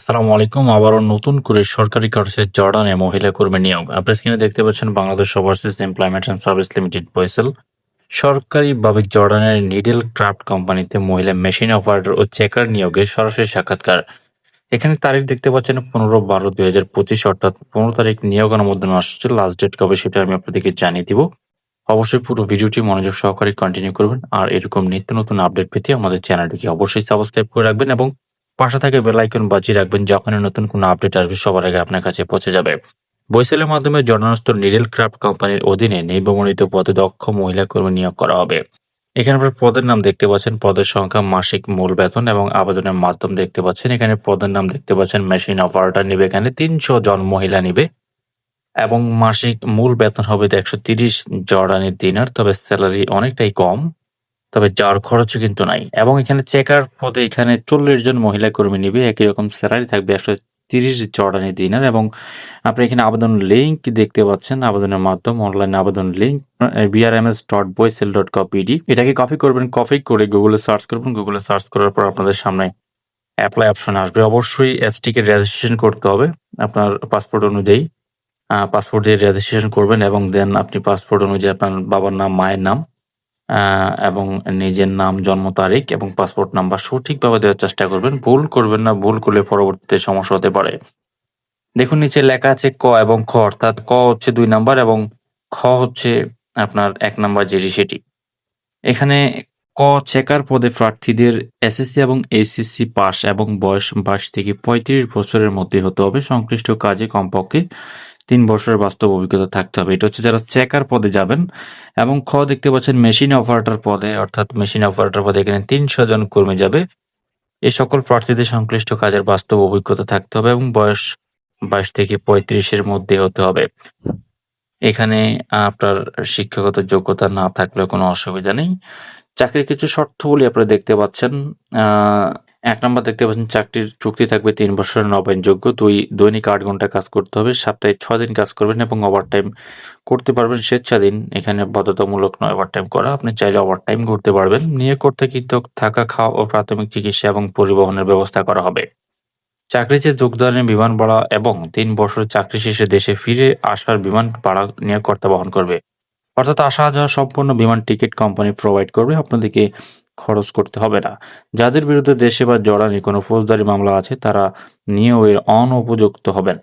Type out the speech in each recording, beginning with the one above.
আসসালামু আলাইকুম। আবারও নতুন করে সরকারি কার্যে জর্ডানে মহিলা কর্মী নিয়োগ। আপনি স্ক্রিনে দেখতে পাচ্ছেন Bangladesh overseas employment and service limited BOESL সরকারিভাবে জর্ডানের নিডেল ক্রাফট কোম্পানিতে মহিলা মেশিন অপারেটর ও চেকার নিয়োগে সরাসরি সাক্ষাৎকার। এখানে তারিখ দেখতে পাচ্ছেন পনেরো বারো দুই হাজার পঁচিশ, অর্থাৎ পনেরো তারিখ নিয়োগ অনুমোদন আসছে। লাস্ট ডেট কবে সেটা আমি আপনাদেরকে জানিয়ে দিব। অবশ্যই পুরো ভিডিওটি মনোযোগ সহকারে কন্টিনিউ করবেন। আর এরকম নিত্য নতুন আপডেট পেতে আমাদের চ্যানেলটিকে অবশ্যই সাবস্ক্রাইব করে রাখবেন এবং পাশে থাকে বেল আইকন বাজিয়ে রাখবেন যখনই নতুন কোনো আপডেট আসবে, সবার আগে আপনার কাছে পৌঁছে যাবে। বৈসেলের মাধ্যমে জনস্থ নিডেল ক্রাফট কোম্পানির অধীনে নির্বাচিত পদে দক্ষ মহিলা কর্মী নিয়োগ করা হবে। এখানে আপনার পদের নাম দেখতে পাচ্ছেন, পদের সংখ্যা, মাসিক মূল বেতন এবং আবেদনের মাধ্যম দেখতে পাচ্ছেন। এখানে পদের নাম দেখতে পাচ্ছেন, মেশিন অপারেটর নিবে, এখানে তিনশো জন মহিলা নিবে এবং মাসিক মূল বেতন হবে একশো তিরিশ জর্ডানি দিনার, তবে স্যালারি অনেকটাই কম। তবে যাওয়ার খরচও কিন্তু নাই। এবং এখানে চেকার পদে এখানে চল্লিশ জন মহিলা কর্মী নিবে, একই রকম স্যালারি থাকবে একশো তিরিশ জর্ডানি দিনের। এবং আপনি এখানে আবেদন লিঙ্ক দেখতে পাচ্ছেন, আবেদনের মাধ্যম অনলাইন আবেদন link BRMS dot BOESL dot কপিডি এটাকে কপি করবেন কপি করে গুগলে সার্চ করবেন। গুগলে সার্চ করার পর আপনাদের সামনে অ্যাপ্লাই অপশন আসবে। অবশ্যই অ্যাপসটিকে রেজিস্ট্রেশন করতে হবে আপনার পাসপোর্ট অনুযায়ী। পাসপোর্ট দিয়ে রেজিস্ট্রেশন করবেন এবং দেন আপনি পাসপোর্ট অনুযায়ী আপনার বাবার নাম, মায়ের নাম এবং নিজের নাম, জন্ম তারিখ এবং পাসপোর্ট নাম্বার সঠিকভাবে দেওয়ার চেষ্টা করবেন। ভুল করবেন না, ভুল করলে পরবর্তীতে সমস্যা হতে পারে। দেখুন, নিচে লেখা আছে ক এবং খ, অর্থাৎ ক হচ্ছে দুই নাম্বার এবং খ হচ্ছে আপনার এক নাম্বার যেটি সেটি এখানে ক চেকার পদে প্রার্থীদের এসএসসি এবং এইচএসসি পাস এবং বয়স বাইশ থেকে পঁয়ত্রিশ বছরের মধ্যে হতে হবে। সংশ্লিষ্ট কাজে কমপক্ষে তিন বছরের বাস্তব অভিজ্ঞতা থাকতে হবে। এটা হচ্ছে যারা চেকার পদে যাবেন এবং খ দেখতে পাচ্ছেন মেশিন অপারেটর পদে, অর্থাৎ মেশিন অপারেটর পদে এখানে তিনশো জন কর্মী যাবে। এই সকল প্রার্থীদের সংশ্লিষ্ট কাজের বাস্তব অভিজ্ঞতা থাকতে হবে এবং বয়স বাইশ থেকে পঁয়ত্রিশের মধ্যে হতে হবে। এখানে আপনার শিক্ষাগত যোগ্যতা না থাকলেও কোনো অসুবিধা নেই। চাকরির কিছু শর্তগুলি আপনারা দেখতে পাচ্ছেন। এক নম্বর দেখতে পাচ্ছেন, চাকরির চুক্তি থাকবে তিন বছরের নবায়নযোগ্য। দুই, দৈনিক আট ঘণ্টা কাজ করতে হবে, সপ্তাহে ছ দিন কাজ করবেন এবং ওভারটাইম করতে পারবেন, স্বেচ্ছাধীন। এখানে বাধ্যতামূলক নয় ওভারটাইম করা। আপনি চাইলে ওভারটাইম করতে পারবেন। নিয়োগ করতে কিন্তু থাকা, খাওয়া ও প্রাথমিক চিকিৎসা এবং পরিবহনের ব্যবস্থা করা হবে। চাকরিতে যোগদানের বিমান ভাড়া এবং তিন বছর চাকরি শেষে দেশে ফিরে আসার বিমান ভাড়া নিয়োগকর্তা বহন করবে। অর্থাৎ আসা যাওয়া সম্পূর্ণ বিমান টিকিট কোম্পানি প্রোভাইড করবে। আপনাদেরকে খরচ করতে হবে না। যাদের বিরুদ্ধে দেশে বা জর্ডানে কোনো ফৌজদারি মামলা আছে, তারা নিয়োগের অনুপযুক্ত হবেন।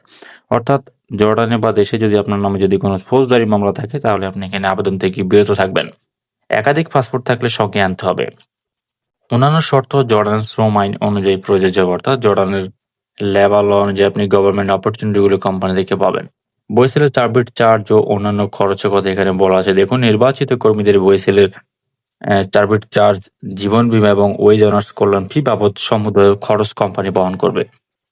অর্থাৎ জর্ডানে বা দেশে যদি আপনার নামে যদি কোনো ফৌজদারি মামলা থাকে, তাহলে আপনি এখানে আবেদন থেকে বিরত থাকবেন। একাধিক পাসপোর্ট থাকলে সঙ্গে আনতে হবে। অন্যান্য শর্ত জর্ডান শ্রম আইন অনুযায়ী প্রযোজ্য, অর্থাৎ জর্ডানের লেবার ল অনুযায়ী আপনি গভর্নমেন্ট অপরচুনিটিগুলো কোম্পানি থেকে পাবেন। বইসেলের চার্বিট চার্জ ও অন্যান্য খরচের কথা এখানে বলা আছে। দেখুন, নির্বাচিত কর্মীদের বইসেলের চার্বিট চার্জ জীবন বীমা এবং ওয়েজ অনার্স কল্যাণ ফি বাবদ সমুদয় খরচ কোম্পানি বহন করবে।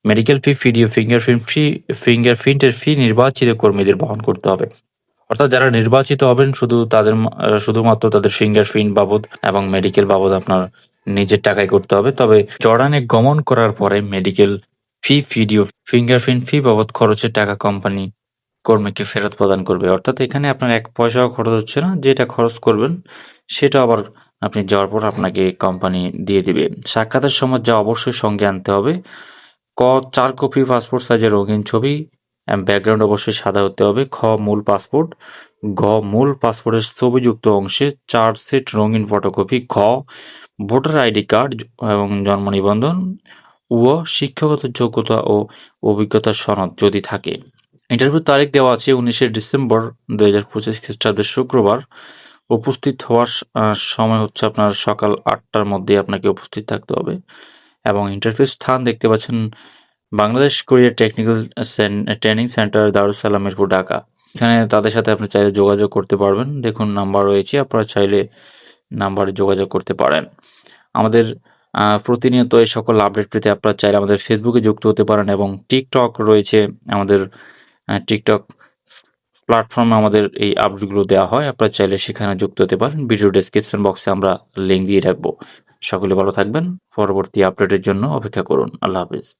Medical fee video fingerprint fee ফিঙ্গারপ্রিন্টের fee নির্বাচিত কর্মীদের বহন করতে হবে। অর্থাৎ যারা নির্বাচিত হবেন, শুধু তাদের শুধুমাত্র তাদের ফিঙ্গারপ্রিন্ট বাবদ এবং মেডিকেল বাবদ আপনার নিজের টাকায় করতে হবে। তবে জর্ডানে গমন করার পরে medical fee video fingerprint fee বাবদ খরচের টাকা কোম্পানি কর্মীকে ফেরত প্রদান করবে। অর্থাৎ এখানে আপনার এক পয়সাও খরচ হচ্ছে না, যেটা খরচ করবেন সেটা আবার আপনি যাওয়ার পর আপনাকে কোম্পানি দিয়ে দিবে। সাক্ষাতের সময় যা অবশ্যই সঙ্গে আনতে হবে। ক, চার কপি পাসপোর্ট সাইজের রঙিন ছবি ব্যাকগ্রাউন্ড অবশ্যই সাদা হতে হবে। খ, মূল পাসপোর্ট গ, মূল পাসপোর্টের ছবিযুক্ত অংশে চার সেট রঙিন ফটোকপি খ, ভোটার আইডি কার্ড এবং জন্ম নিবন্ধন ও শিক্ষাগত যোগ্যতা ও অভিজ্ঞতা সনদ যদি থাকে। ইন্টারভিউ তারিখ দেওয়া আছে উনিশে ডিসেম্বর দুই হাজার পঁচিশ খ্রিস্টাব্দের শুক্রবার। উপস্থিত হওয়ার সময় হচ্ছে আপনার সকাল আটটার মধ্যে আপনাকে উপস্থিত থাকতে হবে। এবং ইন্টারভিউ স্থান দেখতে পাচ্ছেন Bangladesh Korea technical training centre Darussalam Mirpur Dhaka. এখানে তাদের সাথে আপনি চাইলে যোগাযোগ করতে পারবেন। দেখুন, নাম্বার রয়েছে, আপনারা চাইলে নাম্বারে যোগাযোগ করতে পারেন। আমাদের প্রতিনিয়ত এই সকল আপডেট পেতে আপনারা চাইলে আমাদের ফেসবুকে যুক্ত হতে পারেন এবং টিকটক রয়েছে আমাদের টিকটক প্ল্যাটফর্মে আমাদের এই আপডেটগুলো দেওয়া হয়। আপনারা চাইলে সেখানে যুক্ত হতে পারেন। ভিডিও ডেসক্রিপশন বক্সে আমরা লিঙ্ক দিয়ে রাখব। সকলে ভালো থাকবেন। পরবর্তী আপডেটের জন্য অপেক্ষা করুন। আল্লাহ হাফিজ।